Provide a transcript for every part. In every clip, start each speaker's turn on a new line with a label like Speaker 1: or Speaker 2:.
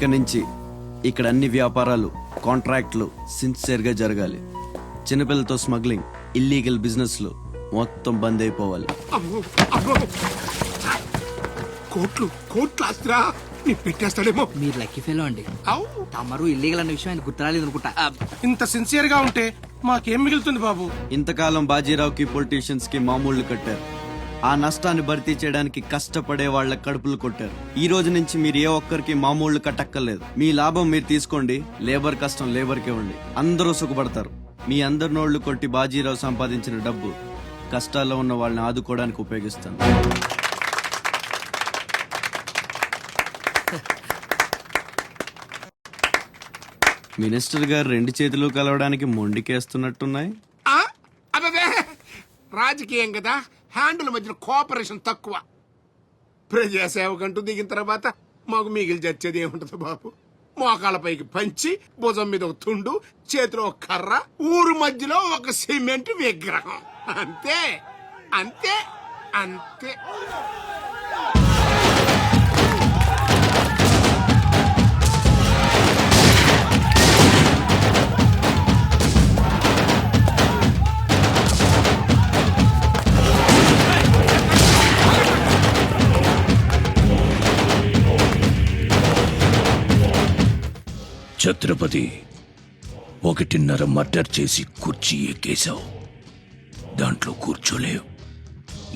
Speaker 1: ఇక నుంచి ఇక్కడ అన్ని వ్యాపారాలు కాంట్రాక్ట్లు సిన్సియర్గా జరగాలి. చిన్నపిల్లలతో స్మగ్లింగ్ ఇల్లీగల్ బిజినెస్లు మొత్తం బంద్ అయిపోవాలి.
Speaker 2: కోట్లు కోట్లు ఆస్తిరా. నీ పెట్టేస్తాడేమో.
Speaker 3: మీరు లక్కీ ఫెలో అండి.
Speaker 2: అవు
Speaker 3: తమరు ఇల్లీగల్ అన్న విషయం ఆయన గుర్తురాలేదు అనుకుంటా.
Speaker 2: ఇంత సిన్సియర్గా ఉంటే మాకేం మిగులుతుంది బాబు?
Speaker 1: ఇంతకాలం బాజీరావుకి పొలిటీషియన్స్కి మామూళ్ళు కట్టారు. ఆ నష్టాన్ని భర్తీ చేయడానికి కష్టపడే వాళ్ళ కడుపులు కొట్టారు. ఈ రోజు నుంచి మీరు ఏ ఒక్కరికి మామూలు కట్టక్కర్లేదు. మీ లాభం మీరు తీసుకోండి. లేబర్ కష్టం లేబర్కి ఇవ్వండి అందరూ సుఖపడతారు. మీ అందరి నోళ్ళు కొట్టి బాజీరావు సంపాదించిన డబ్బు కష్టాల్లో ఉన్న వాళ్ళని ఆదుకోవడానికి ఉపయోగిస్తాను. మినిస్టర్ గారు రెండు చేతులు కలవడానికి మొండికేస్తున్నట్టున్నాయి.
Speaker 2: రాజకీయం కదా. హ్యాండిల్ మధ్యన కోఆపరేషన్ తక్కువ. ప్రజాసేవకంటూ దిగిన తర్వాత మాకు మిగిలి చచ్చేది ఏముంటుంది బాబు? మోకాళ్ళపైకి పంచి భుజం మీద ఒక తుండు చేతిలో ఒక కర్ర ఊరు మధ్యలో ఒక సిమెంట్ విగ్రహం. అంతే. అంతే. అంతే.
Speaker 4: ఛత్రపతి ఒకటిన్నర మర్డర్ చేసి కుర్చీ ఎక్కేశావు. దాంట్లో కూర్చోలేవు.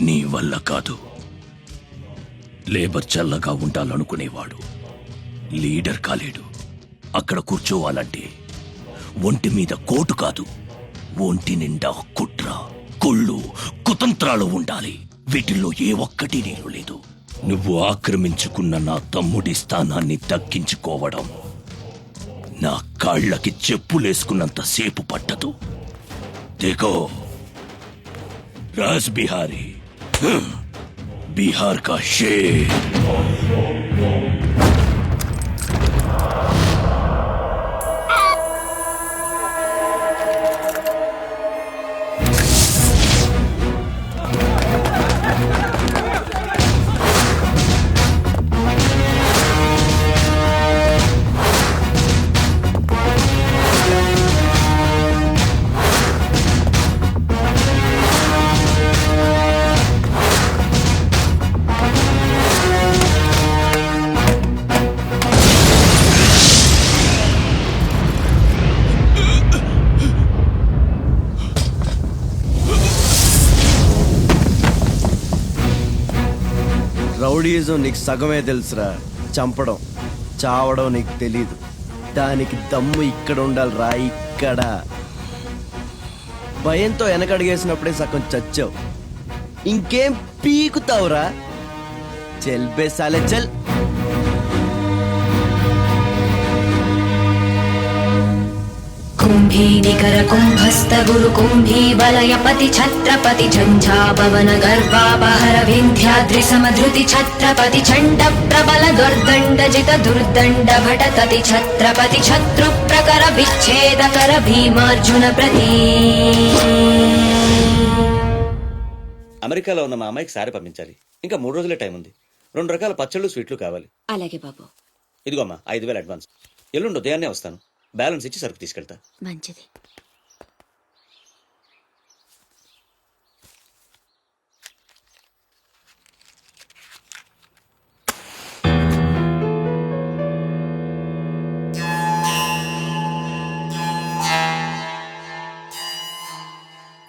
Speaker 4: నీ వల్ల కాదు. లేబర్ చల్లగా ఉండాలనుకునేవాడు. లీడర్ కాలేడు. అక్కడ కూర్చోవాలంటే ఒంటి మీద కోటు కాదు. ఒంటి నిండా కుట్ర కుళ్ళు కుతంత్రాలు ఉండాలి. వీటిల్లో ఏ ఒక్కటి నేను లేదు. నువ్వు ఆక్రమించుకున్న నా తమ్ముడి స్థానాన్ని దక్కించుకోవడం నా కాళ్ళకి చెప్పులేసుకున్నంత సేపు పట్టదు. దేకో రాజ్ బిహారీ. బీహార్ కా షేర్.
Speaker 1: రౌడీయిజం నీకు సగమే తెలుసురా. చంపడం చావడం నీకు తెలీదు. దానికి దమ్ము ఇక్కడ ఉండాలి రా ఇక్కడ. భయంతో వెనకడిగేసినప్పుడే సగం చచ్చావు. ఇంకేం పీకుతావురా? చెల్ బేసాలే చల్.
Speaker 5: कुम्भी निकर कुम्भस्त गुरु कुम्भी वलय पति छत्रपति झञ्झापवन गर्वापहर विन्ध्याद्रि समधृति छत्रपति चण्ड प्रबल दुर्दण्ड जित दुर्दण्ड भटतति छत्रपति शत्रु प्रकर विच्छेदकर भीमार्जुन प्रती
Speaker 6: అమెరికాలో ఉన్న మా అమ్మాయికి సారి పంపించాలి ఇంకా మూడు రోజులే టైం ఉంది రెండు రకాల పచ్చళ్ళు స్వీట్లు కావాలి
Speaker 5: అలాగే బాబు
Speaker 6: ఇదిగో అమ్మా ఐదు వేలు అడ్వాన్స్ ఎల్లుండి ఉదయాన్నే వస్తాను బ్యాలెన్స్ ఇచ్చి సరుకు తీసుకెళ్తా.
Speaker 5: మంచిది.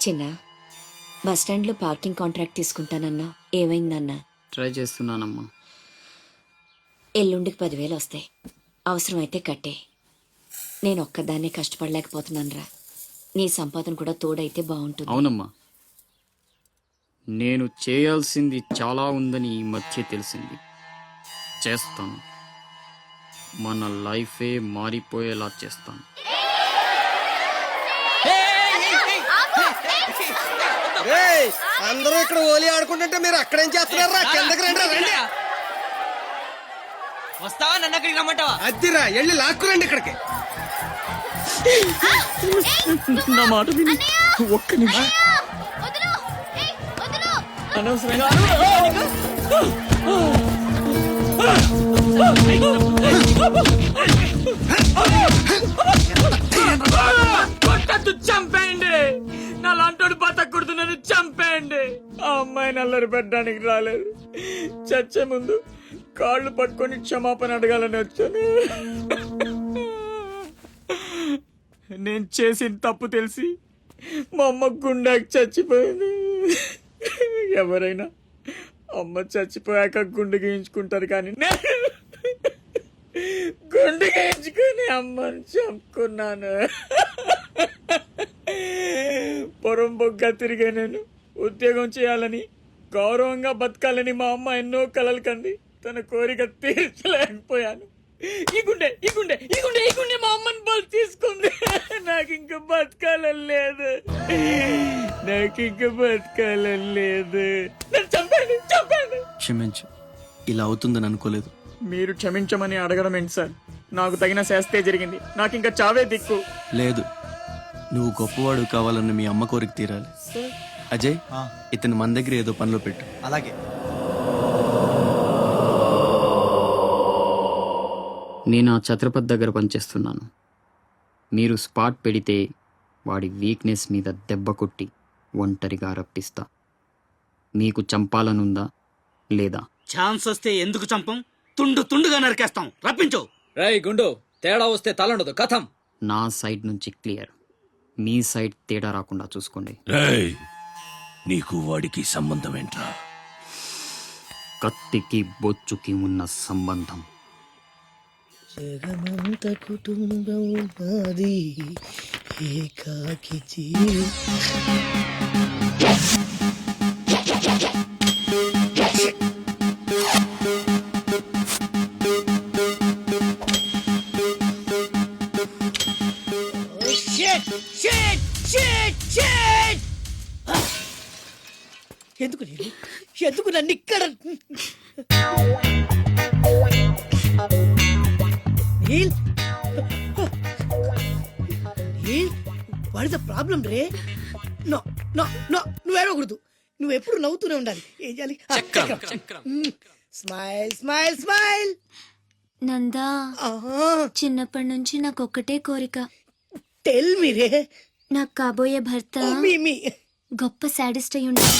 Speaker 5: చిన్న బస్ స్టాండ్లో పార్కింగ్ కాంట్రాక్ట్ తీసుకుంటానన్నా. ఏమైందన్నా?
Speaker 3: ట్రై చేస్తున్నానమ్మా.
Speaker 5: ఎల్లుండికి పదివేలు వస్తాయి అవసరమైతే కట్టే. నేను ఒక్కదాన్నే కష్టపడలేకపోతున్నానురా. నీ సంపాదన కూడా తోడైతే బాగుంటుంది.
Speaker 3: అవునమ్మా. నేను చేయాల్సింది చాలా ఉందని ఈ మధ్య తెలిసింది. చేస్తాను. మన లైఫే మారిపోయేలా చేస్తాను.
Speaker 7: అందరూ ఇక్కడ ఓలి ఆడుకుంటుంటే మీరు అక్కడేం చేస్తున్నారా? కిందకి రండి రండి.
Speaker 8: వస్తావా? నన్ను అక్కడికి రమ్మంటావా?
Speaker 7: అద్దిరా వెళ్ళి లాక్కురండి ఇక్కడికి.
Speaker 3: నా మాట విని. ఒక్క నిమిషం. అనవసరంగా.
Speaker 9: కొట్టద్దు చంపేయండి. నా లాంటోడు బతకూడదు నన్ను చంపేయండి. ఆ అమ్మాయి నల్లరి పెట్టడానికి రాలేదు. చచ్చే ముందు కాళ్ళు పట్టుకొని క్షమాపణ అడగాలని వచ్చాను. నేను చేసిన తప్పు తెలిసి మా అమ్మ గుండెకి చచ్చిపోయింది. ఎవరైనా అమ్మ చచ్చిపోయాక గుండె గీయించుకుంటారు కానీ నేను గుండె గీయించుకుని అమ్మని చంపుకున్నాను. పొరం బొగ్గ తిరిగే నేను ఉద్యోగం చేయాలని గౌరవంగా బతకాలని మా అమ్మ ఎన్నో కలలు కంది. తన కోరిక తీర్చలేకపోయాను. ఈ గుండె ఈ గుండె ఈ గుండె ఈ గుండె మా అమ్మని బలి తీసుకుంది. నాకు ఇంకా బతకాలని లేదు. నాకు ఇంకా బతకాలని లేదు. నన్ను చంపండి చంపండి
Speaker 1: క్షమించు. ఇలా అవుతుందని అనుకోలేదు.
Speaker 9: మీరు క్షమించమని అడగడం ఏంటి సార్? నాకు తగిన శాస్తే జరిగింది. నాకు ఇంకా చావే దిక్కు.
Speaker 1: లేదు. నువ్వు గొప్పవాడు కావాలని మీ అమ్మ కోరిక తీరాలి. అజయ్ ఇతను మన దగ్గర ఏదో పనిలో పెట్టు.
Speaker 2: అలాగే.
Speaker 3: నేను ఆ ఛత్రపతి దగ్గర పనిచేస్తున్నాను. మీరు స్పాట్ పెడితే వాడి వీక్నెస్ మీద దెబ్బ కొట్టి ఒంటరిగా రప్పిస్తా. మీకు చంపాలనుందా? లేదా?
Speaker 8: ఛాన్స్ వస్తే ఎందుకు చంపం? తుండు తుండుగా నరికేస్తాం. రప్పించు.
Speaker 4: రేయ్ గుండు తేడా వస్తే తలండదు. కథం.
Speaker 3: నా సైడ్ నుంచి క్లియర్. మీ సైడ్ తేడా రాకుండా చూసుకోండి.
Speaker 4: రేయ్ నీకు వాడికి సంబంధం ఏంట్రా?
Speaker 3: కత్తికి బొచ్చుకి ఉన్న సంబంధం.
Speaker 2: జగమంత కుటుంబం నాది ఏకాకి oh, ah! ఎందుకు నేను? ఎందుకు నన్ను ఇక్కడ? Neel what is the problem ray? No no no నువ్వు ఏడవకూడదు. నువ్వు ఎప్పుడు నవ్వుతూనే ఉండాలి. ఏం చేయాలి? Smile smile smile.
Speaker 10: నందా చిన్నప్పటి నుంచి నాకు ఒక్కటే కోరిక.
Speaker 2: టెల్ మీ రే.
Speaker 10: నాకు కాబోయే భర్త
Speaker 2: మీ మీ
Speaker 10: గొప్ప సాడిస్ట్ అయి ఉండాలి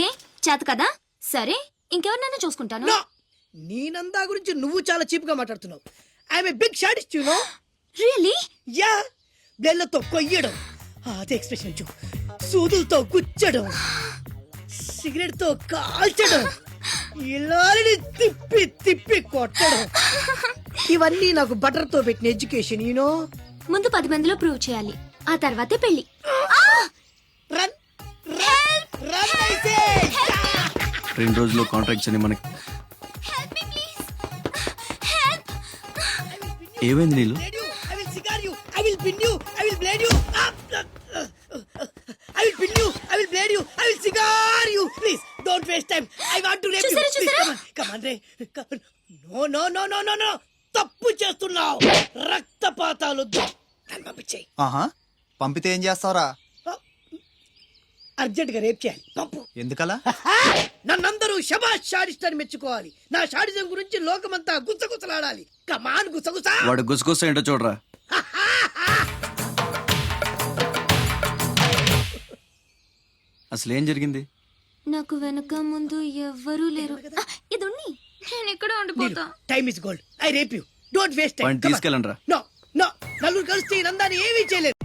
Speaker 10: ఏ? చేత కదా? సరే ఇంకెవరినైనా చూసుకుంటాను.
Speaker 2: నో నీ నందా గురించి నువ్వు చాలా చీప్గా మాట్లాడుతున్నావు I'm big sadist you know
Speaker 10: really
Speaker 2: yeah బ్లేడ్లతో కొయ్యడం. అదే ఎక్స్ప్రెషన్ చూ సూదులతో గుచ్చడం. సిగరెట్తో కాల్చడం. ఇలాని తిప్పి తిప్పి కొట్టడం. ఇవన్నీ నాకు బటర్తో పెట్టిన ఎడ్యుకేషన్ యూనో
Speaker 10: ముందు పది మందిలో ప్రూవ్ చేయాలి. ఆ తర్వాతే పెళ్ళి
Speaker 2: రన్! రన్! రన్ అయితే!
Speaker 1: రెండు రోజుల్లో కాంట్రాక్ట్స్ అని మనకి ఏమైంది నీళ్ళు
Speaker 2: I will cigar you. I will pin you. I will blade you. Ah, ah, ah, ah. I will pin you. I will blade you. I will cigar you. Please, don't waste time. I want to rape
Speaker 10: చూసారా,
Speaker 2: you. Please,
Speaker 10: చూసారా?
Speaker 2: come on. Come on, Ray. Come on. No, no, no, no, no, no. తప్పు చేస్తున్నావు రక్తపాతాలొద్దు నన్ను పంపించేయి
Speaker 11: ఆహా పంపితే ఏం చేస్తావురా
Speaker 2: అర్జెంట్గా రేప్ చేయాలి పంపు
Speaker 11: ఎందుకలా
Speaker 2: నన్నందరూ శబాష్ షాడిస్ట్ అని మెచ్చుకోవాలి నా షాడిజం గురించి లోకమంతా గుసగుసలాడాలి కమాన్ గుసగుసా
Speaker 1: వాడు గుసగుస ఏంటో చూడరా అసలు ఏం జరిగింది?
Speaker 10: నాకు వెనక ముందు ఎవ్వరూ లేరు. ఆ, ఇది ఉన్ని. నేను ఇక్కడ ఉండిపోతా.
Speaker 2: Time is gold I rape you don't waste time
Speaker 1: వాడిని తీసుకెళ్ళండి రా
Speaker 2: నో నో నలుగురు కలిస్తే ఈ నందాన్ని ఏమీ చేయలేదు.